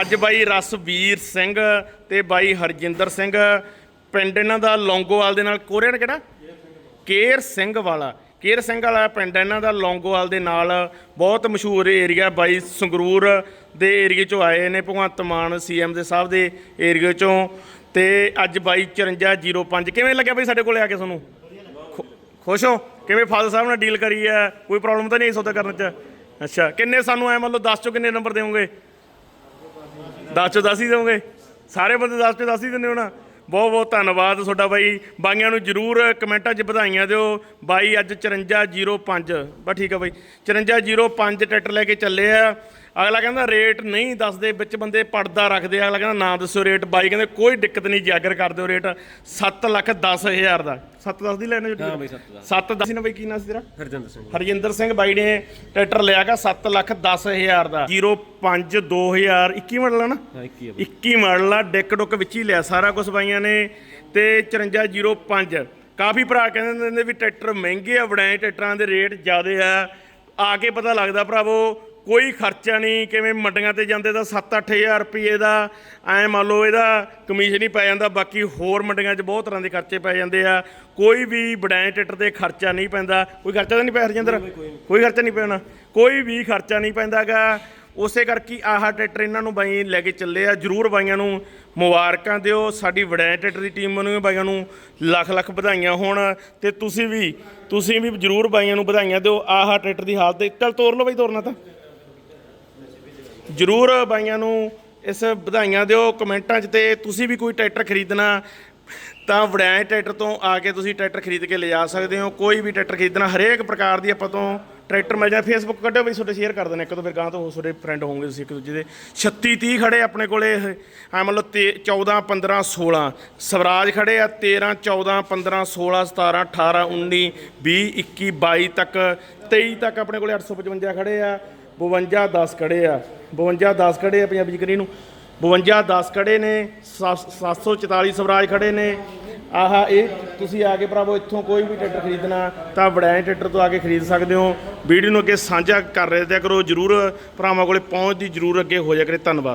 ਅੱਜ ਬਾਈ ਰਸਵੀਰ ਸਿੰਘ ਤੇ ਬਾਈ ਹਰਜਿੰਦਰ ਸਿੰਘ। ਪਿੰਡ ਇਹਨਾਂ ਦਾ ਲੌਂਗੋਵਾਲ ਦੇ ਨਾਲ ਕੋਰੀਅਨ ਕਿਹੜਾ? ਕੇਰ ਸਿੰਘ ਵਾਲਾ। ਕੇਰ ਸਿੰਘ ਵਾਲਾ ਪਿੰਡ ਇਹਨਾਂ ਦਾ ਲੌਂਗੋਵਾਲ ਦੇ ਨਾਲ ਬਹੁਤ ਮਸ਼ਹੂਰ ਏਰੀਆ ਬਾਈ ਸੰਗਰੂਰ ਦੇ ਏਰੀਏ ਚੋਂ ਆਏ ਨੇ ਭਗਵੰਤ ਮਾਨ ਸੀਐਮ ਦੇ ਸਾਹਿਬ ਦੇ ਏਰੀਏ ਚੋਂ। ਤੇ ਅੱਜ ਬਾਈ 5405 ਕਿਵੇਂ ਲੱਗਿਆ ਬਾਈ ਸਾਡੇ ਕੋਲੇ ਆ ਕੇ ਤੁਹਾਨੂੰ? ਖੁ- ਖੁਸ਼ ਹੋ? ਕਿਵੇਂ ਫਾਦਰ ਸਾਹਿਬ ਨਾਲ ਡੀਲ ਕਰੀ ਹੈ ਕੋਈ ਪ੍ਰੋਬਲਮ ਤਾਂ ਨਹੀਂ ਸੌਦਾ ਕਰਨ ਚ? ਅੱਛਾ, ਕਿੰਨੇ ਸਾਨੂੰ ਐ ਮੰਨ ਲਓ 10 ਚੋਂ ਕਿੰਨੇ ਨੰਬਰ ਦੇਵੋਗੇ? 10 ਚੋਂ 10 ਹੀ ਦੇਵੋਗੇ ਸਾਰੇ ਬੰਦੇ 10 ਚੋਂ 10 ਹੀ ਦਿੰਦੇ ਹੋ ਨਾ ਬਹੁਤ ਬਹੁਤ ਧੰਨਵਾਦ ਤੁਹਾਡਾ ਬਾਈ। ਬਾਈਆਂ ਨੂੰ ਜਰੂਰ ਕਮੈਂਟਾਂ 'ਚ ਵਧਾਈਆਂ ਦਿਓ। ਬਾਈ ਅੱਜ 5405 ਬਸ ਠੀਕ ਆ ਬਾਈ। 5405 ਟਰੈਕਟਰ ਲੈ ਕੇ ਚੱਲੇ ਆ। ਅਗਲਾ ਕਹਿੰਦਾ ਰੇਟ ਨਹੀਂ ਦੱਸਦੇ ਵਿੱਚ ਬੰਦੇ ਪੜਦਾ ਰੱਖਦੇ ਅਗਲਾ ਕਹਿੰਦਾ ਨਾ ਦੱਸੋ ਰੇਟ। ਬਾਈ ਕਹਿੰਦੇ ਕੋਈ ਦਿੱਕਤ ਨਹੀਂ ਜਾਗਰ ਕਰ ਦਿਓ ਰੇਟ 7 ਲੱਖ 10 ਹਜ਼ਾਰ ਦਾ। 7 10 ਦੀ ਲੈਣੇ ਹਾਂ ਬਈ, ਸੱਤ ਦਸ। 7 10 ਨਾ ਬਾਈ ਕੀ ਨਾਂ ਸੀ ਤੇਰਾ? ਹਰਜਿੰਦਰ ਸਿੰਘ। ਹਰਜਿੰਦਰ ਸਿੰਘ ਬਾਈ ਨੇ ਟਰੈਕਟਰ ਲਿਆਗਾ 7 ਲੱਖ 10 ਹਜ਼ਾਰ ਦਾ। 05 2021 ਮਾਡਲ ਆ ਨਾ? ਹਾਂ 21 ਆ ਬਈ। 21 ਮਾਡਲ ਆ ਡਿੱਕ ਡੁੱਕ ਵਿੱਚ ਹੀ ਲਿਆ ਸਾਰਾ ਕੁਝ ਬਾਈਆਂ ਨੇ ਤੇ 5405 ਕਾਫੀ ਭਰਾ ਕਹਿੰਦੇ ਨੇ ਵੀ ਟਰੈਕਟਰ ਮਹਿੰਗੇ ਆ ਵੜਾਏ ਟਰੈਕਟਰਾਂ ਦੇ ਰੇਟ ਜ਼ਿਆਦੇ ਆ। ਆ ਕੇ ਪਤਾ ਲੱਗਦਾ ਭਰਾਵੋ ਕੋਈ ਖਰਚਾ ਨਹੀਂ ਕਿਵੇਂ ਮੰਡੀਆਂ ਤੇ ਜਾਂਦੇ ਤਾਂ 7-8000 ਰੁਪਏ ਦਾ ਐ ਮੰਨ ਲਓ ਇਹਦਾ ਕਮਿਸ਼ਨ ਹੀ ਪੈ ਜਾਂਦਾ ਬਾਕੀ ਹੋਰ ਮੰਡੀਆਂ 'ਚ ਬਹੁਤ ਤਰ੍ਹਾਂ ਦੇ ਖਰਚੇ ਪੈ ਜਾਂਦੇ ਆ। ਕੋਈ ਵੀ ਵੜਾਏ ਟਰੈਕਟਰ ਤੇ ਖਰਚਾ ਨਹੀਂ ਪੈਂਦਾ। ਕੋਈ ਖਰਚਾ ਤਾਂ ਨਹੀਂ ਪਿਆ ਹਰਜਿੰਦਰ? ਕੋਈ ਖਰਚਾ ਨਹੀਂ ਪੈਣਾ ਕੋਈ ਵੀ ਖਰਚਾ ਨਹੀਂ ਪੈਂਦਾਗਾ। ਉਸੇ ਕਰਕੇ ਆਹ ਟਰੈਕਟਰ ਇਹਨਾਂ ਨੂੰ ਬਾਈ ਲੈ ਕੇ ਚੱਲੇ ਆ। ਜਰੂਰ ਬਾਈਆਂ ਨੂੰ ਮੁਬਾਰਕਾਂ ਦਿਓ। ਸਾਡੀ ਵੜੈਂ ਟਰੈਕਟਰ ਦੀ ਟੀਮ ਨੂੰ ਬਾਈਆਂ ਨੂੰ ਲੱਖ ਲੱਖ ਵਧਾਈਆਂ ਹੋਣ। ਤੇ ਤੁਸੀਂ ਵੀ ਤੁਸੀਂ ਵੀ ਜਰੂਰ ਬਾਈਆਂ ਨੂੰ ਵਧਾਈਆਂ ਦਿਓ। ਆਹ ਟਰੈਕਟਰ ਦੀ ਹਾਲਤ ਚੱਲ ਤੋਰ ਲਓ ਬਾਈ ਤੋਰਨਾ ਤਾਂ। ਜਰੂਰ ਬਾਈਆਂ ਨੂੰ ਇਸ ਵਧਾਈਆਂ ਦਿਓ, ਕਮੈਂਟਾਂ 'ਚ ਤੇ ਤੁਸੀਂ ਵੀ ਕੋਈ ਟਰੈਕਟਰ ਖਰੀਦਣਾ, ਤਾਂ ਵੜੈਂ ਟਰੈਕਟਰ ਤੋਂ ਆ ਕੇ ਤੁਸੀਂ ਟਰੈਕਟਰ ਖਰੀਦ ਕੇ ਲਿਜਾ ਸਕਦੇ ਹੋ। ਕੋਈ ਵੀ ਟਰੈਕਟਰ ਖਰੀਦਣਾ, ਹਰੇਕ ਪ੍ਰਕਾਰ ਦੀ ਆਪਾਂ ਤੋਂ ਟਰੈਕਟਰ ਮਿਲ ਜਾਂਦਾ ਫੇਸਬੁੱਕ ਕੱਢਿਓ ਵੀ ਤੁਹਾਡੇ ਸ਼ੇਅਰ ਕਰ ਦੇਣਾ ਇੱਕ ਤੋਂ ਫਿਰ ਗਾਂ ਤੋਂ ਤੁਹਾਡੇ ਫਰੈਂਡ ਹੋਣਗੇ ਤੁਸੀਂ, ਇੱਕ ਦੂਜੇ ਦੇ। 36 30 ਖੜੇ ਆਪਣੇ ਕੋਲੇ ਇਹ ਐ ਮੰਨ ਲਓ ਤੇ 14 15 16 ਸਵਰਾਜ ਖੜੇ ਆ 13 14 15 16 17 18 19 20 21 22 ਤੱਕ 23 ਤੱਕ ਆਪਣੇ ਕੋਲੇ 855 ਖੜੇ ਆ। 52 10 ਖੜੇ ਆ। 52 10 ਖੜੇ ਆ ਪੰਜਾਬੀ ਚ ਨੂੰ। 52 10 ਖੜੇ ਨੇ 744 ਸਵਰਾਜ ਖੜੇ ਨੇ। ਆਹਾ, ਇਹ ਤੁਸੀਂ ਆ ਕੇ ਭਰਾਵੋ, ਇੱਥੋਂ ਕੋਈ ਵੀ ਟਰੈਕਟਰ ਖਰੀਦਣਾ, ਤਾਂ ਵੜੈਂ ਟਰੈਕਟਰ ਤੋਂ ਆ ਕੇ ਖਰੀਦ ਸਕਦੇ ਹੋ। ਵੀਡੀਓ ਨੂੰ ਅੱਗੇ ਸਾਂਝਾ ਕਰ ਰਹੇ ਤੇ ਕਰੋ। ਜਰੂਰ ਭਰਾਵਾਂ ਕੋਲੇ ਪਹੁੰਚ ਦੀ ਜਰੂਰ ਅੱਗੇ ਹੋ ਜਾ ਕਰੇ। ਧੰਨਵਾਦ।